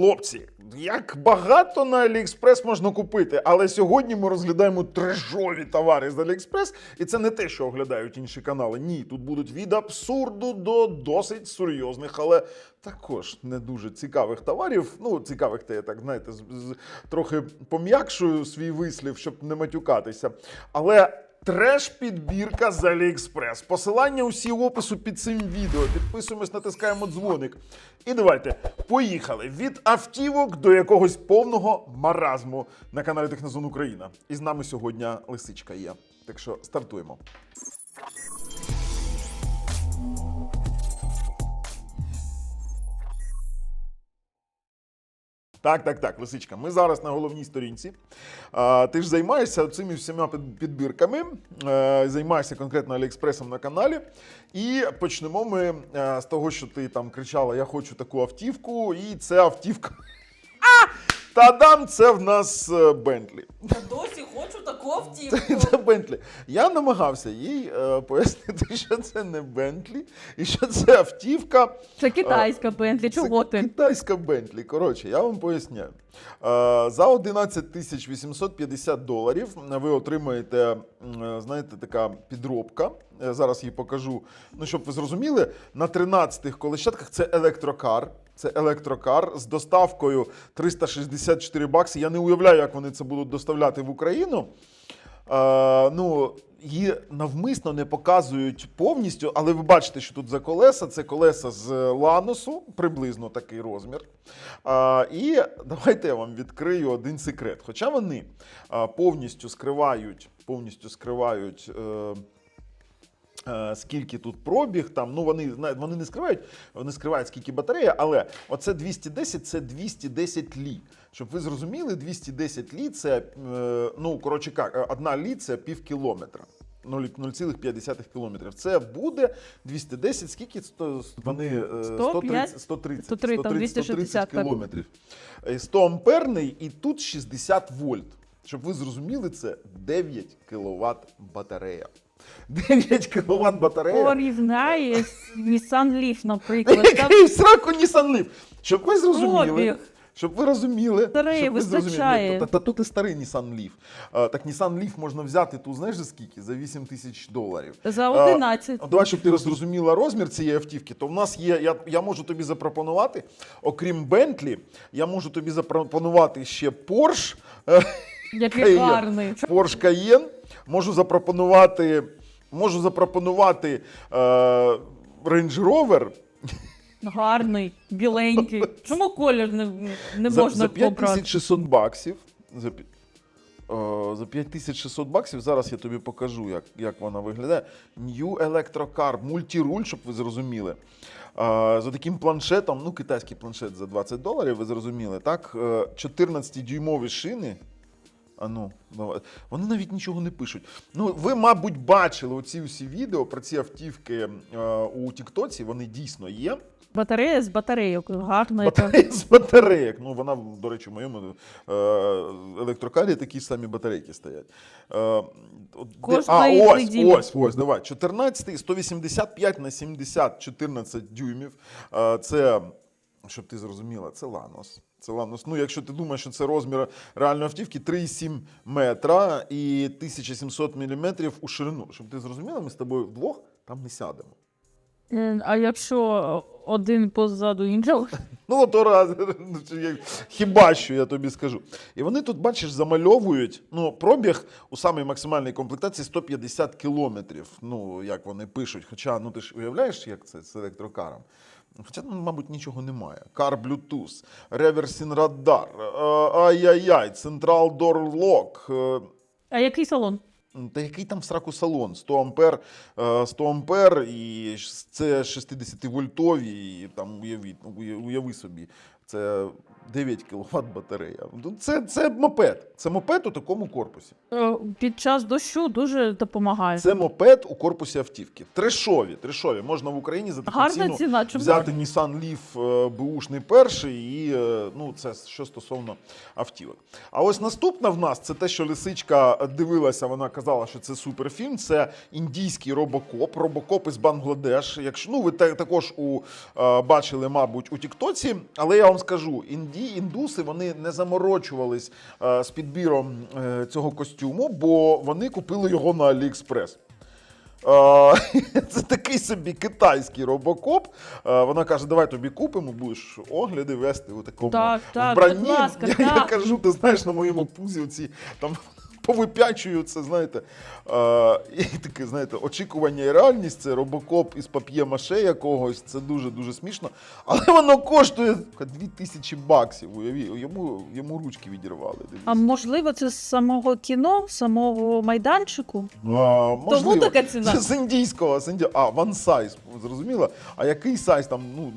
Хлопці, як багато на Аліекспрес можна купити, але сьогодні ми розглядаємо трешові товари з Аліекспрес, і це не те, що оглядають інші канали. Ні, тут будуть від абсурду до досить серйозних, але також не дуже цікавих товарів. Ну, цікавих, те я так знаєте, з, з- трохи пом'якшую свій вислів, щоб не матюкатися. Але. Треш-підбірка з Аліекспрес. Посилання усі опису під цим відео. Підписуємось, натискаємо дзвоник. І давайте, поїхали від автівок до якогось повного маразму на каналі Технозон Україна. І з нами сьогодні лисичка є. Так що стартуємо. Так, так, так, лисичка. Ми зараз на головній сторінці. Ти ж займаєшся цими всіма підбірками, е, займаєшся конкретно Аліекспресом на каналі. І почнемо ми е, з того, що ти там кричала: Я хочу таку автівку, і це автівка. А! Та-дам! Це в нас е, Бентлі. Я досі хочу таку автівку. Це Бентлі. Я намагався їй е, пояснити, що це не Бентлі, і що це автівка. Це китайська Бентлі, чого Це ти? китайська Бентлі. Коротше, я вам поясняю. Е, За 11 тисяч 850 доларів ви отримаєте, е, знаєте, така підробка. Я зараз її покажу. Ну, щоб ви зрозуміли, на 13 колещатках це електрокар. Це електрокар з доставкою 364 бакси. Я не уявляю, як вони це будуть доставляти в Україну. Е, ну, її навмисно не показують повністю, але ви бачите, що тут за колеса це колеса з ланосу, приблизно такий розмір. Е, і давайте я вам відкрию один секрет. Хоча вони е, повністю скривають, повністю скривають. Е, е, Скільки тут пробіг, там ну вони вони не скривають, вони скривають скільки батарея, але оце 210 це 210 лі. Щоб ви зрозуміли, 210 лі це е, ну коротше як, е, одна лі це пів кілометра. 0,5 кілометрів. Це буде 210, скільки вони е, 105? 130, 130, 103, там 260 кілометрів. Е, 100 амперний і тут 60 вольт. Щоб ви зрозуміли, це 9 кВт батарея. 9 кВт батарея. Порівняє з Nissan Leaf, наприклад. Там Який в сраку Nissan Leaf. Щоб ви зрозуміли. Пробіг. Щоб ви розуміли, Батареї щоб ви зрозуміли. вистачає. Ні, Та, та, тут і старий Nissan Leaf. А, так Nissan Leaf можна взяти тут, знаєш за скільки? За 8 тисяч доларів. За А, 11. Давай, щоб ти зрозуміла розмір цієї автівки, то в нас є. Я, я можу тобі запропонувати, окрім Bentley, я можу тобі запропонувати ще Porsche. е, Який Cayenne. гарний. Porsche Cayenne. Можу запропонувати, можу запропонувати е, Range Rover. Гарний, біленький. Чому колір не, не за, можна за обрати? 5600 баксів. За, пі- е, за 5600 баксів зараз я тобі покажу, як, як вона виглядає. New Electrocar, мультіруль, щоб ви зрозуміли. Е, За таким планшетом, ну, китайський планшет за 20 доларів, ви зрозуміли, так? 14-дюймові шини. А ну, давай. Вони навіть нічого не пишуть. Ну, ви, мабуть, бачили оці всі відео про ці автівки е, у Тіктоці. Вони дійсно є. Батарея з батарейок. Гарна. яка. Батарея з батарейок. Ну, вона, до речі, в моєму е, електрокарі такі самі батарейки стоять. Е, а, ось, ось, ось, давай. 14, 185 на 70, 14 дюймів. Це, щоб ти зрозуміла, це Ланос. Це Ланос. Ну, якщо ти думаєш, що це розмір реальної автівки, 3,7 метра і 1700 міліметрів у ширину. Щоб ти зрозуміла, ми з тобою вдвох там не сядемо. А якщо один позаду іншого? Ну, то раз, хіба що я тобі скажу. І вони тут, бачиш, замальовують. Ну, пробіг у самій максимальній комплектації 150 кілометрів. Ну, як вони пишуть. Хоча, ну ти ж уявляєш, як це з електрокаром? Хоча, ну, мабуть, нічого немає. Car Bluetooth, реверсін радар, е, ай-яй-яй, Central Door Lock. е, А який салон? та який там в сраку салон? 100 ампер, е, 100 ампер і це 60-вольтові, і там уявіть, уяви собі, це 9 кВт батарея. Ну, Це, це мопед. Це мопед у такому корпусі. Е, Під час дощу дуже допомагає. Це мопед у корпусі автівки. Трешові, трешові. Можна в Україні за таку ціну ціна. Чому? взяти Nissan Leaf е, бушний перший, і е, ну, це що стосовно автівок. А ось наступна в нас це те, що лисичка дивилася, вона казала, що це суперфільм. Це індійський робокоп, робокоп із Бангладеш. Якщо ну ви та- також у бачили, мабуть, у Тіктоці, але я вам скажу, інді, індуси вони не заморочувались е, з підбіром е, цього костюму, бо вони купили його на Аліекспрес. Е, Це такий собі китайський робокоп. Вона каже: давай тобі купимо, будеш огляди вести у такому Так, так, вбранні. будь ласка, я, я кажу, ти знаєш, на моєму пузі оці там повипячуються, знаєте. Е, і таке, знаєте, очікування і реальність це робокоп із пап'є-маше якогось. Це дуже-дуже смішно. Але воно коштує 2000 баксів. Уяві, йому, йому ручки відірвали. дивись. А можливо, це з самого кіно, з самого майданчику? А, можливо. така ціна? Це з індійського, з інді... а, one size, зрозуміло? А який сайз там, ну,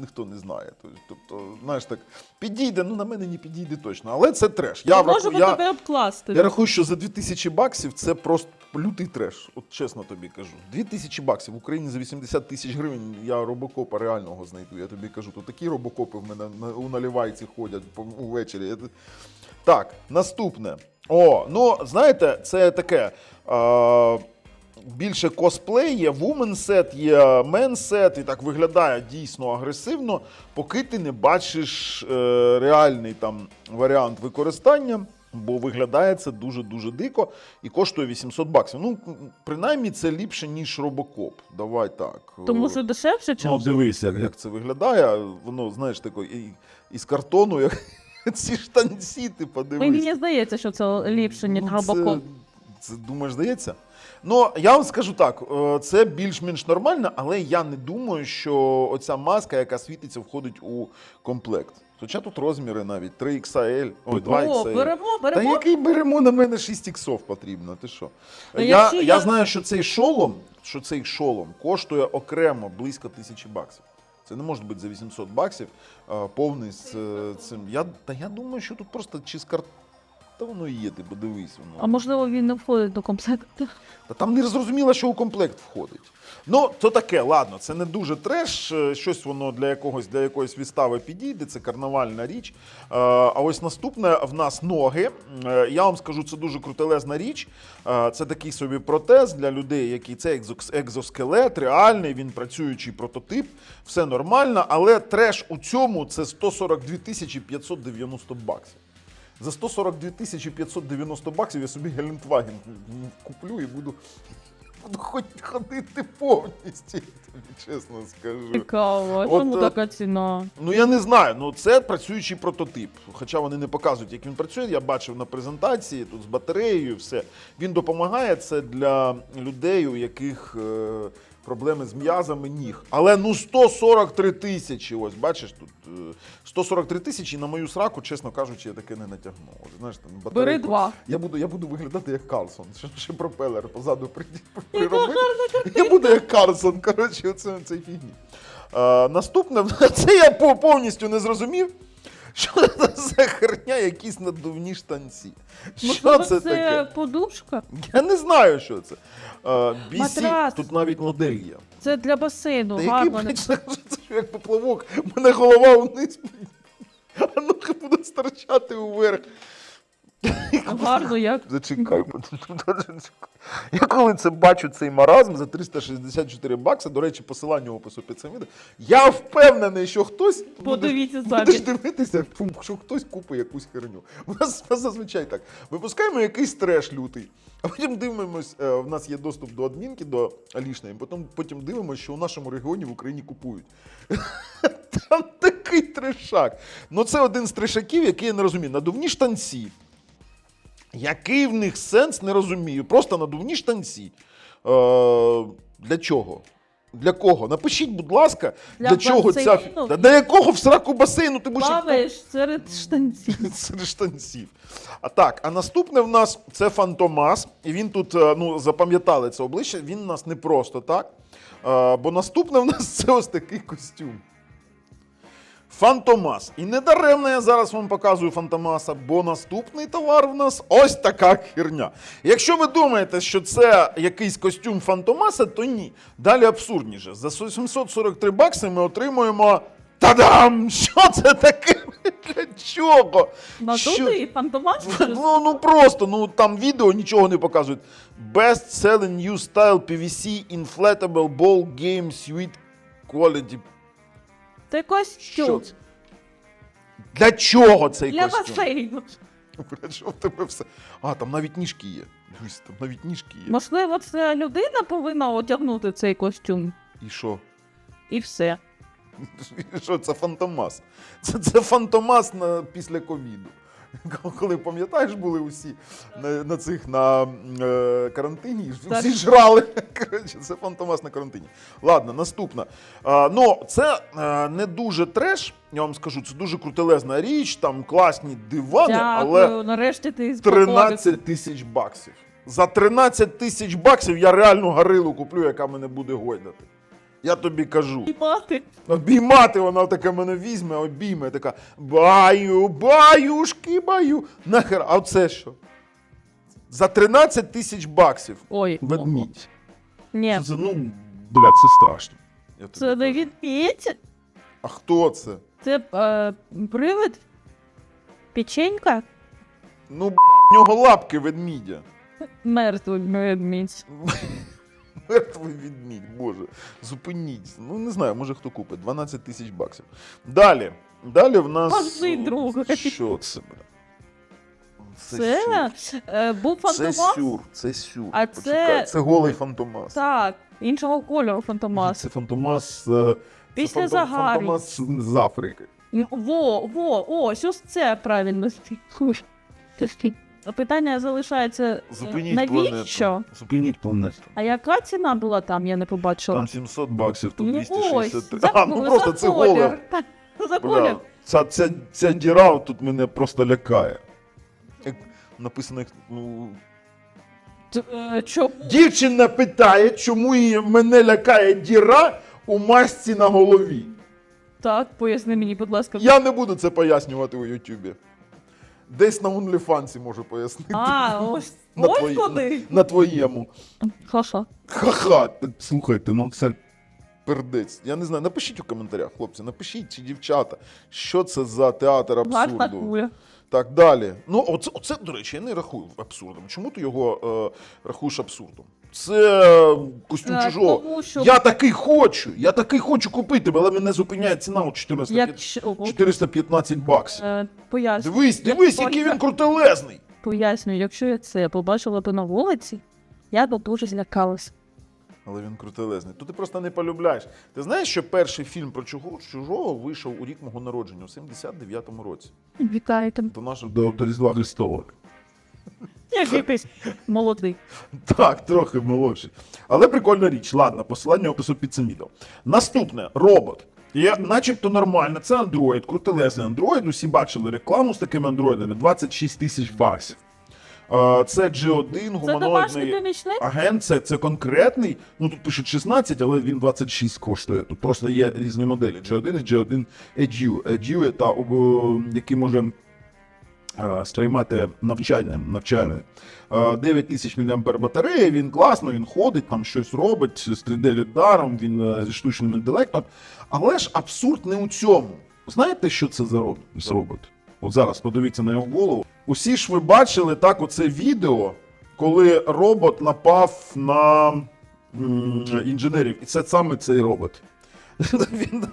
ніхто не знає. Тобто, знаєш так, підійде, ну на мене не підійде точно. Але це треш. Я, враху- я, тебе обкласти. я рахую, що за 2000 баксів це просто лютий треш. От чесно тобі кажу. 2000 баксів в Україні за 80 тисяч гривень я робокопа реального знайду. Я тобі кажу, то такі робокопи в мене у наливайці ходять увечері. Так, наступне. О, ну знаєте, це таке. Е, більше косплей, є вумен сет, є мен сет, і так виглядає дійсно агресивно, поки ти не бачиш е, реальний там варіант використання. Бо виглядає це дуже-дуже дико і коштує 800 баксів. Ну, принаймні, це ліпше, ніж робокоп. Давай так. Тому що дешевше чи Ну, дивись, як, як це виглядає. Воно, знаєш, тако, і, із картону, як ці штанці, ти подивись. Мені здається, що це ліпше, ніж Ну, робокоп. Це, це думаєш, здається? Ну, я вам скажу так: е, це більш-менш нормально, але я не думаю, що оця маска, яка світиться, входить у комплект. Хоча тут розміри навіть 3XL, ой, 2XL. О, беремо, Та який беремо на мене 6 іксов потрібно, ти що? Я, я... я- знаю, що цей шолом, що цей шолом коштує окремо близько тисячі баксів. Це не може бути за 800 баксів, повний з е, цим. Я, та я думаю, що тут просто чи з карт... Та воно і є, ти подивись воно. А можливо, він не входить до комплекту. Та там не зрозуміло, що у комплект входить. Ну, то таке, ладно, це не дуже треш, е, щось воно для якогось для якоїсь відстави підійде, це карнавальна річ. Е, А ось наступне в нас ноги. Е, Я вам скажу, це дуже крутелезна річ. Це такий собі протез для людей, які це екзоскелет, реальний, він працюючий прототип, все нормально, але треш у цьому це 142 тисячі 590 баксів. За 142 тисячі 590 баксів я собі Гелендваген куплю і буду, буду хоч ходити повністю, чесно скажу. Цікаво, чому е, така ціна? Ну я не знаю, ну це працюючий прототип. Хоча вони не показують, як він працює. Я бачив на презентації тут з батареєю, все. Він допомагає це для людей, у яких е, проблеми з м'язами ніг. Але ну 143 тисячі. Ось бачиш тут е, 143 тисячі. На мою сраку, чесно кажучи, я таке не натягну. От, знаєш, там Бери батарейку. два. Я буду, я буду виглядати як Карлсон. Ще, ще пропелер позаду при- приробити. Я буду як Карлсон. Коротше, оце цей фігні. Е, наступне, це я по- повністю не зрозумів. Що це за херня, якісь надувні штанці? Що це, це таке? подушка? Я не знаю, що це. Е, BC, Матрас. тут навіть модель є. Це для басейну. Та який, гарно. блядь, це ж як поплавок, у мене голова вниз, а ну-ка буде старчати уверх. Гарно, як. Зачекай. Я коли це бачу цей маразм за 364 бакси, до речі, посилання в опису під цим відео, я впевнений, що хтось Подивіться самі. будеш дивитися, що хтось купить якусь херню. У нас, у нас зазвичай так. Випускаємо якийсь треш лютий, а потім дивимось, е, в нас є доступ до адмінки, до Алішної, потім, потім дивимося, що у нашому регіоні в Україні купують. Там такий трешак. Ну це один з трешаків, який я не розумію. Надувні штанці. Який в них сенс, не розумію. Просто надувні штанці. Е, для чого? Для кого? Напишіть, будь ласка, для, Для чого ця. Та для якого в сраку басейну ти будеш. Плаваєш серед штанців. Серед штанців. А так, а наступне в нас це Фантомас. І він тут, е, ну, запам'ятали це обличчя, він у нас не просто так. Е, Бо наступне в нас це ось такий костюм. Фантомас. І не даремно я зараз вам показую Фантомаса, бо наступний товар в нас ось така херня. Якщо ви думаєте, що це якийсь костюм Фантомаса, то ні. Далі абсурдніше. За 743 бакси ми отримуємо. Та-дам! Що це таке? Для чого? Що- Надутий фантомас? Ну, ну просто, ну там відео нічого не показують. Best selling new style PVC inflatable ball game suite quality. Це костюм. це? Для чого цей Для костюм? басейну. Блядь, що в тебе все? А, там навіть ніжки є. Дивись, там навіть ніжки є. Можливо, це людина повинна одягнути цей костюм. І що? І все. Що це фантомас? Це, це фантомас на, після ковіду. Коли пам'ятаєш, були усі на, на цих на е, карантині, всі жрали. Коротше, це фантомас на карантині. Ладно, наступна. А, ну, це е, не дуже треш, я вам скажу, це дуже крутелезна річ, там класні дивани, але. Нарешті ти 13 тисяч баксів. За 13 тисяч баксів я реальну гарилу куплю, яка мене буде гойдати. Я тобі кажу. І мати. Обіймати вона таке мене візьме, обійме, така баю, баюшки, баю. Нахер, а це що? За 13 тисяч баксів. Ой, Ведмідь. ні, Це, ну, блядь, це страшно. Я тобі це не кажу. відмідь. А хто це? Це е, привид? Печенька? Ну, б**, в нього лапки ведмідя. Мертвий ведмідь. Мертвий відмідь, боже. Зупиніть. Ну, не знаю, може хто купить. 12 тисяч баксів. Далі. Далі в нас. Пошли, друге. Що це, бля? Це сюр. е, був Це сюр, це сюр. А Почекай, це- це голий фантомас. Так, іншого кольору фантомас. Це фантомас. е, Після це фантом-. Фантомас з Африки. Во, во, ось ось це правильно. Ой. Питання залишається е, Зупиніть навіщо? планету. Зупиніть планету. А яка ціна була там, я не побачила. Там 700 баксів, тут Ну, 263. за, А, ну за просто це колір. голе. Так, За колір. Бля, ця, ця, ця діра тут мене просто лякає. Як написано, як, ну, Т- е, Чому? Дівчина питає, чому її мене лякає діра у масці на голові. Так, поясни мені, будь ласка. Я не буду це пояснювати у Ютубі. Десь на OnlyFans можу пояснити. А, ось, На ось твої- куди. На твоєму. Ха-ха. Ха-ха. Слухайте, ну це пердець. Я не знаю. Напишіть у коментарях, хлопці, напишіть чи дівчата, що це за театр Гарна абсурду. куля. Так, далі. Ну, оце, оце, до речі, я не рахую абсурдом. Чому ти його е, рахуєш абсурдом? Це костюм Е, чужого. тому що- Я такий хочу, я такий хочу купити, але мене зупиняє ціна у 400, Якщо... 415 баксів. Е, Поясню. Дивись, дивись, який він крутелезний. Пояснюю, якщо я це побачила б на вулиці, я б дуже злякалась. Але він крутелезний. То ти просто не полюбляєш. Ти знаєш, що перший фільм про чужого, чужого вийшов у рік мого народження, у 79-му році. Вітаєте. До нашого до, Різдва Христового. Як якийсь молодий. Так, трохи молодший. Але прикольна річ. Ладно, посилання опису під цим відео. Наступне робот. Є, начебто нормально, це Android, крутелезний Android. Усі бачили рекламу з такими андроїдами 26 тисяч баксів. Це G1 Це гуманоїдний помічник? агент, це, це конкретний. Ну тут пишуть 16, але він 26 коштує. Тут просто є різні моделі: G1 і G1 Edu. Edu та який може сприймати навчання, навчання. Е, 9 тисяч мА батарея, він класно, він ходить, там щось робить з 3D-лідаром, він е, зі штучним інтелектом. Але ж абсурд не у цьому. Знаєте, що це за робот? От зараз подивіться на його голову. Усі ж ви бачили так оце відео, коли робот напав на м, інженерів. І це саме цей робот. Він,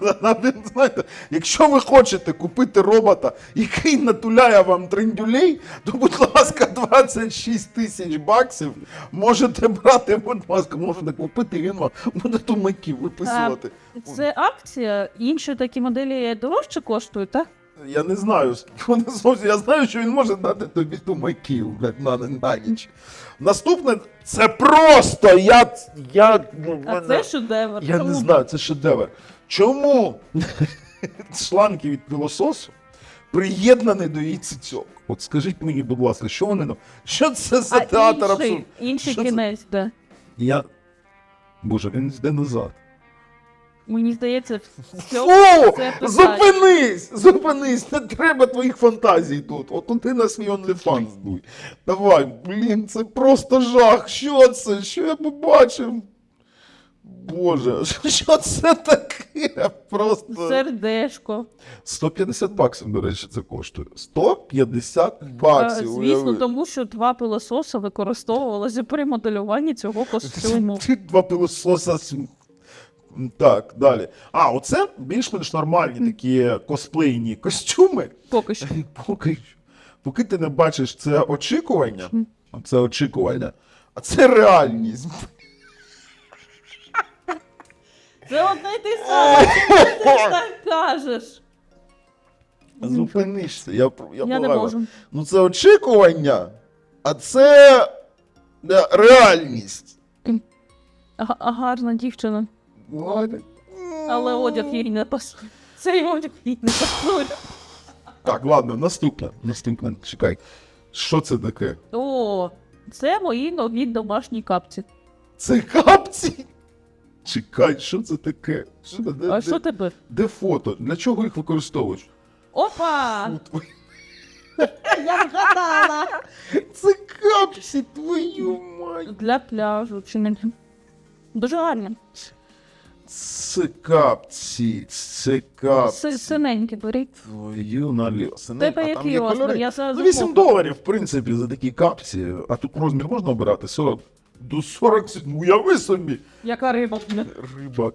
він, знаєте, якщо ви хочете купити робота, який натуляє вам триндюлей, то, будь ласка, 26 тисяч баксів можете брати, будь ласка, можете купити, він вам буде тумаків виписувати. Це акція, інші такі моделі дорожче коштують, так? Я не знаю, вони зовсім. Я знаю, що він може дати тобі тумаків блядь, на, на ніч. Наступне це просто я. я ну, А мене- це шедевр. Я не знаю, це шедевр. Чому шланги від пилососу приєднані до її цицьок? От скажіть мені, будь ласка, що вони нам? Що це за А театр інший, абсурду? інший Що це? кінець, да. Я. Боже, він йде назад. Мені здається, все Фу! питання. Зупинись! Зупинись! Не треба твоїх фантазій тут. От ти на свій OnlyFans дуй. Давай, блін, це просто жах. Що це? Що я побачив? Боже, що це таке? Просто. сердешко. 150 баксів, до речі, це коштує. 150 Е, баксів. Звісно, уяви. тому що два пилососи використовувалися при моделюванні цього костюму. Два пилососа. Так, далі. А, оце більш-менш нормальні такі косплейні костюми. Поки що. Поки, що. поки ти не бачиш це очікування, це очікування, а це реальність. Це одне й те саме. Чому ти так кажеш? Зупинишся, я, я, Я не благаю. можу. Ну це очікування, а це е, реальність. А, а гарна дівчина. Але одяг їй не пасує. Цей одяг їй не пасує. Так, ладно, наступне. Наступне, чекай. Що це таке? О, це мої нові домашні капці. Це капці? Чекай, що це таке? Що, де, А де, що тепер? де фото? Для чого їх використовуєш? Опа! Фу, твої- Я вгадала! Це капці, твою мать. Для пляжу чи не. Дуже гарно. Це капці, це капці. Си- Синенькі беріть. Твою наліво. Тебе який розмір? Я зараз Ну, 8 доларів, в принципі, за такі капці. А тут розмір можна обирати? 40. До 47. Уяви собі. Яка риба. Риба.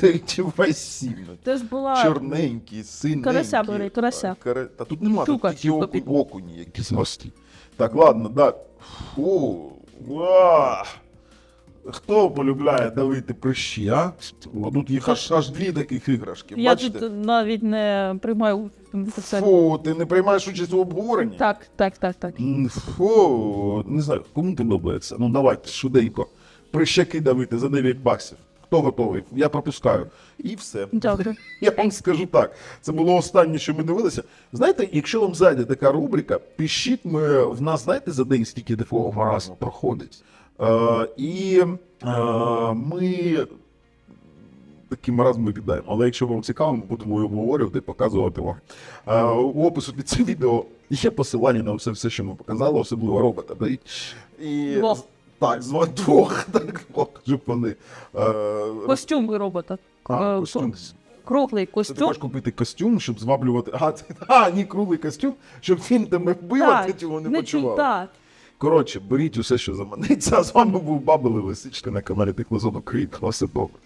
Сертівасівна. Це ж була. Чорненький, синенький. Карася бери, карася. Каре- Та тут нема, тільки окуні мості. Так, ладно, да. Фу. Ва. Хто полюбляє давити прищі, а? О, Тут їх аж, аж дві таких іграшки. Я Бачите? тут навіть не приймаю участь в цьому. Фу, ти не приймаєш участь у обговоренні? Так, так, так, так. М, Фу, не знаю, кому подобається. Ну давайте, швиденько. Прищаки давити за 9 баксів. Хто готовий? Я пропускаю. І все. Дякую. Я вам скажу так. Це було останнє, що ми дивилися. Знаєте, якщо вам зайде така рубрика, пишіть ми в нас, знаєте, за день стільки дефового маразму проходить. Е, і е, ми такі маразм викидаємо. Але якщо вам цікаво, ми будемо обговорювати, показувати вам. Е, у опису під цим відео є посилання на все, все, що ми показали, особливо робота. І, і, Так, з двох, так, щоб вони. Костюм робота. а, костюм. Круглий Ти костюм. хочеш купити костюм, щоб зваблювати. А, ні, круглий костюм, щоб він тебе вбив, а ти цього не не почував. Так. Коротше, беріть усе, що заманеться. А з вами був Бабили Лисичка на каналі Теклозон Україна. На все добре.